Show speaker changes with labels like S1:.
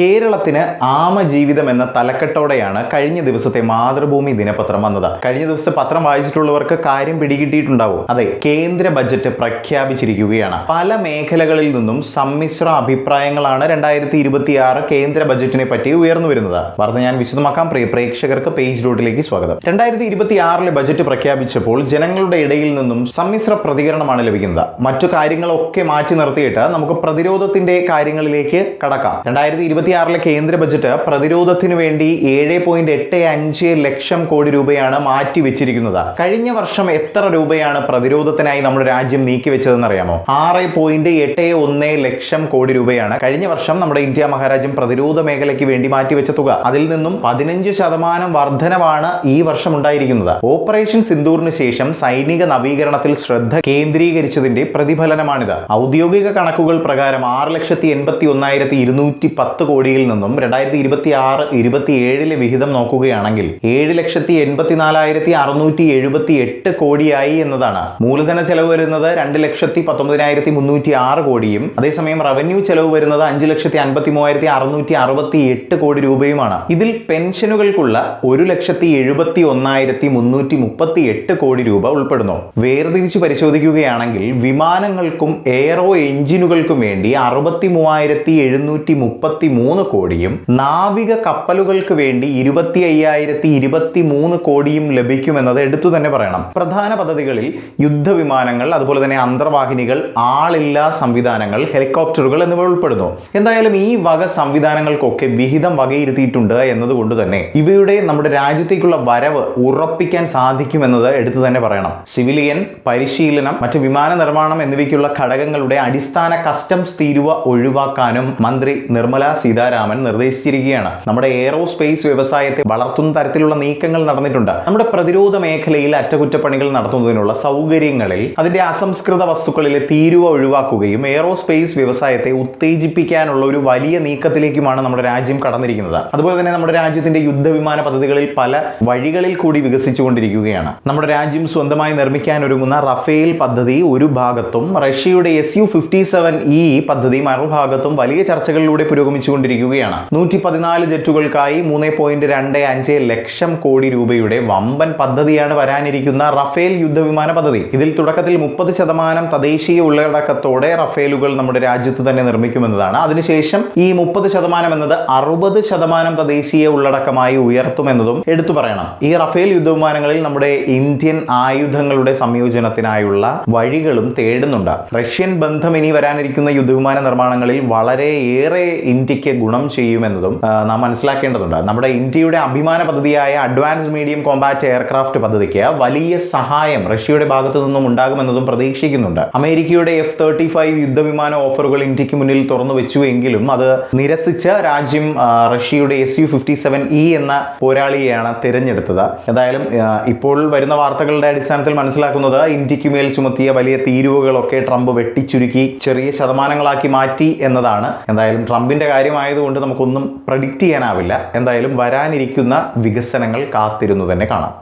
S1: കേരളത്തിന് ആമജീവിതം എന്ന തലക്കെട്ടോടെയാണ് കഴിഞ്ഞ ദിവസത്തെ മാതൃഭൂമി ദിനപത്രം വന്നത്. കഴിഞ്ഞ ദിവസത്തെ പത്രം വായിച്ചിട്ടുള്ളവർക്ക് കാര്യം പിടികിട്ടിയിട്ടുണ്ടാവും. അതെ കേന്ദ്ര ബജറ്റ് പ്രഖ്യാപിച്ചിരിക്കുകയാണ്. പല മേഖലകളിൽ നിന്നും സമ്മിശ്ര അഭിപ്രായങ്ങളാണ് രണ്ടായിരത്തി ഇരുപത്തി ആറ് കേന്ദ്ര ബജറ്റിനെ പറ്റി ഉയർന്നു വരുന്നത്. വാർത്ത ഞാൻ വിശദമാക്കാം. പ്രിയ പ്രേക്ഷകർക്ക് പേജ് റോഡിലേക്ക് സ്വാഗതം. രണ്ടായിരത്തി ഇരുപത്തിയാറിലെ ബജറ്റ് പ്രഖ്യാപിച്ചപ്പോൾ ജനങ്ങളുടെ ഇടയിൽ നിന്നും സമ്മിശ്ര പ്രതികരണമാണ് ലഭിക്കുന്നത്. മറ്റു കാര്യങ്ങളൊക്കെ മാറ്റി നിർത്തിയിട്ട് നമുക്ക് പ്രതിരോധത്തിന്റെ കാര്യങ്ങളിലേക്ക് കടക്കാം. രണ്ടായിരത്തി ഇരുപത്തി ആറിലെ കേന്ദ്ര ബജറ്റ് പ്രതിരോധത്തിനു വേണ്ടി ഏഴ് പോയിന്റ് എട്ട് അഞ്ച് ലക്ഷം കോടി രൂപയാണ് മാറ്റിവെച്ചിരിക്കുന്നത് കഴിഞ്ഞ വർഷം എത്ര രൂപയാണ് പ്രതിരോധത്തിനായി നമ്മുടെ രാജ്യം നീക്കിവെച്ചതെന്ന് അറിയാമോ? ആറ് പോയിന്റ് എട്ട് ഒന്ന് ലക്ഷം കോടി രൂപയാണ് കഴിഞ്ഞ വർഷം നമ്മുടെ ഇന്ത്യ മഹാരാജ്യം പ്രതിരോധ മേഖലയ്ക്ക് വേണ്ടി മാറ്റിവെച്ച തുക. അതിൽ നിന്നും പതിനഞ്ച് ശതമാനം വർധനവാണ് ഈ വർഷം ഉണ്ടായിരിക്കുന്നത്. ഓപ്പറേഷൻ സിന്ദൂറിന് ശേഷം സൈനിക നവീകരണത്തിൽ ശ്രദ്ധ കേന്ദ്രീകരിച്ചതിന്റെ പ്രതിഫലനമാണിത്. ഔദ്യോഗിക കണക്കുകൾ പ്രകാരം ആറ് ലക്ഷത്തി എൺപത്തി ഒന്നായിരത്തി ഇരുന്നൂറ്റി പത്ത് കോടിയിൽ നിന്നും രണ്ടായിരത്തി ഇരുപത്തി ആറ് ഇരുപത്തി ഏഴിലെ വിഹിതം നോക്കുകയാണെങ്കിൽ ഏഴ് ലക്ഷത്തി എൺപത്തിനാലായിരത്തി അറുന്നൂറ്റി എഴുപത്തി എട്ട് കോടിയായി എന്നതാണ്. മൂലധന ചെലവ് വരുന്നത് രണ്ട് ലക്ഷത്തി പത്തൊമ്പതിനായിരത്തി മുന്നൂറ്റി ആറ് കോടിയും അതേസമയം റവന്യൂ ചെലവ് വരുന്നത് അഞ്ച് ലക്ഷത്തി അൻപത്തി മൂവായിരത്തി അറുന്നൂറ്റി അറുപത്തി എട്ട് കോടി രൂപയുമാണ്. ഇതിൽ പെൻഷനുകൾക്കുള്ള ഒരു ലക്ഷത്തി എഴുപത്തി ഒന്നായിരത്തി മുന്നൂറ്റി മുപ്പത്തി എട്ട് കോടി രൂപ ഉൾപ്പെടുന്നു. വേർതിരിച്ച് പരിശോധിക്കുകയാണെങ്കിൽ വിമാനങ്ങൾക്കും എയറോ എഞ്ചിനുകൾക്കും വേണ്ടി അറുപത്തി മൂവായിരത്തി എഴുന്നൂറ്റി മുപ്പത്തി മൂന്ന് കോടിയും നാവിക കപ്പലുകൾക്ക് വേണ്ടി ഇരുപത്തി അയ്യായിരത്തി ഇരുപത്തി മൂന്ന് കോടിയും ലഭിക്കുമെന്നത് എടുത്തു തന്നെ പറയണം. പ്രധാന പദ്ധതികളിൽ യുദ്ധവിമാനങ്ങൾ അതുപോലെ തന്നെ അന്തർവാഹിനികൾ ആളില്ലാ സംവിധാനങ്ങൾ ഹെലികോപ്റ്ററുകൾ എന്നിവ ഉൾപ്പെടുന്നു. എന്തായാലും ഈ വക സംവിധാനങ്ങൾക്കൊക്കെ വിഹിതം വകയിരുത്തിയിട്ടുണ്ട് എന്നതുകൊണ്ട് തന്നെ ഇവയുടെ നമ്മുടെ രാജ്യത്തേക്കുള്ള വരവ് ഉറപ്പിക്കാൻ സാധിക്കുമെന്നത് എടുത്തു തന്നെ പറയണം. സിവിലിയൻ പരിശീലനം മറ്റ് വിമാന നിർമ്മാണം എന്നിവയ്ക്കുള്ള ഘടകങ്ങളുടെ അടിസ്ഥാന കസ്റ്റംസ് തീരുവ ഒഴിവാക്കാനും മന്ത്രി നിർമ്മല സീതാരാമൻ നിർദ്ദേശിച്ചിരിക്കുകയാണ്. നമ്മുടെ എയറോസ്പേസ് വ്യവസായത്തെ വളർത്തുന്ന തരത്തിലുള്ള നീക്കങ്ങൾ നടന്നിട്ടുണ്ട്. നമ്മുടെ പ്രതിരോധ മേഖലയിൽ അറ്റകുറ്റപ്പണികൾ നടത്തുന്നതിനുള്ള സൗകര്യങ്ങളിൽ അതിന്റെ അസംസ്കൃത വസ്തുക്കളിലെ തീരുവ ഒഴിവാക്കുകയും എയറോസ്പേസ് വ്യവസായത്തെ ഉത്തേജിപ്പിക്കാനുള്ള ഒരു വലിയ നീക്കത്തിലേക്കുമാണ് നമ്മുടെ രാജ്യം കടന്നിരിക്കുന്നത്. അതുപോലെ തന്നെ നമ്മുടെ രാജ്യത്തിന്റെ യുദ്ധവിമാന പദ്ധതികളിൽ പല വഴികളിൽ കൂടി വികസിച്ചുകൊണ്ടിരിക്കുകയാണ്. നമ്മുടെ രാജ്യം സ്വന്തമായി നിർമ്മിക്കാൻ ഒരുങ്ങുന്ന റഫേൽ പദ്ധതി ഒരു ഭാഗത്തും റഷ്യയുടെ S U fifty seven E പദ്ധതി മറുഭാഗത്തും വലിയ ചർച്ചകളിലൂടെ പുരോഗമിച്ചുകൊണ്ടിരിക്കുകയാണ് നൂറ്റി പതിനാല് ജെറ്റുകൾക്കായി മൂന്ന് പോയിന്റ് രണ്ട് അഞ്ച് ലക്ഷം കോടി രൂപയുടെ വമ്പൻ പദ്ധതിയാണ് വരാനിരിക്കുന്ന റഫേൽ യുദ്ധവിമാന പദ്ധതി. ഇതിൽ തുടക്കത്തിൽ മുപ്പത് ശതമാനം തദ്ദേശീയ ഉള്ളടക്കത്തോടെ റഫേലുകൾ നമ്മുടെ രാജ്യത്ത് തന്നെ നിർമ്മിക്കുമെന്നതാണ്. അതിനുശേഷം ഈ മുപ്പത് ശതമാനം എന്നത് അറുപത് ശതമാനം തദ്ദേശീയ ഉള്ളടക്കമായി ഉയർത്തുമെന്നതും എടുത്തു പറയണം. ഈ റഫേൽ യുദ്ധവിമാനങ്ങളിൽ നമ്മുടെ ഇന്ത്യൻ ആയുധങ്ങളുടെ സംയോജനത്തിനായുള്ള വഴികളും തേടുന്നുണ്ട്. റഷ്യൻ ബന്ധം ഇനി വരാനിരിക്കുന്ന യുദ്ധവിമാന നിർമ്മാണങ്ങളിൽ വളരെയേറെ ഇന്ത്യയ്ക്ക് ഗുണം ചെയ്യുമെന്നതും നാം മനസ്സിലാക്കേണ്ടതുണ്ട്. നമ്മുടെ ഇന്ത്യയുടെ അഭിമാന പദ്ധതിയായ അഡ്വാൻസ് മീഡിയം കോമ്പാറ്റ് എയർക്രാഫ്റ്റ് പദ്ധതിക്ക് വലിയ സഹായം റഷ്യയുടെ ഭാഗത്തു നിന്നും ഉണ്ടാകുമെന്നതും പ്രതീക്ഷിക്കുന്നുണ്ട്. അമേരിക്കയുടെ എഫ് തേർട്ടി ഫൈവ് യുദ്ധവിമാന ഓഫറുകൾ ഇന്ത്യയ്ക്ക് മുന്നിൽ തുറന്നു വെച്ചുവെങ്കിലും അത് നിരസിച്ച് രാജ്യം റഷ്യയുടെ S U fifty seven E എന്ന പോരാളിയെയാണ് തിരഞ്ഞെടുത്തത്. എന്തായാലും ഇപ്പോൾ വരുന്ന വാർത്തകളുടെ അടിസ്ഥാനത്തിൽ മനസ്സിലാക്കുന്നത് ഇന്ത്യയ്ക്ക് മേൽ ചുമത്തിയ വലിയ തീരുവകളൊക്കെ ട്രംപ് വെട്ടിച്ചുരുക്കി ചെറിയ ശതമാനങ്ങളാക്കി മാറ്റി എന്നതാണ്. എന്തായാലും ട്രംപിന്റെ കാര്യമായതുകൊണ്ട് നമുക്കൊന്നും പ്രഡിക്റ്റ് ചെയ്യാനാവില്ല. എന്തായാലും വരാനിരിക്കുന്ന വികസനങ്ങൾ കാത്തിരുന്നു തന്നെ കാണാം.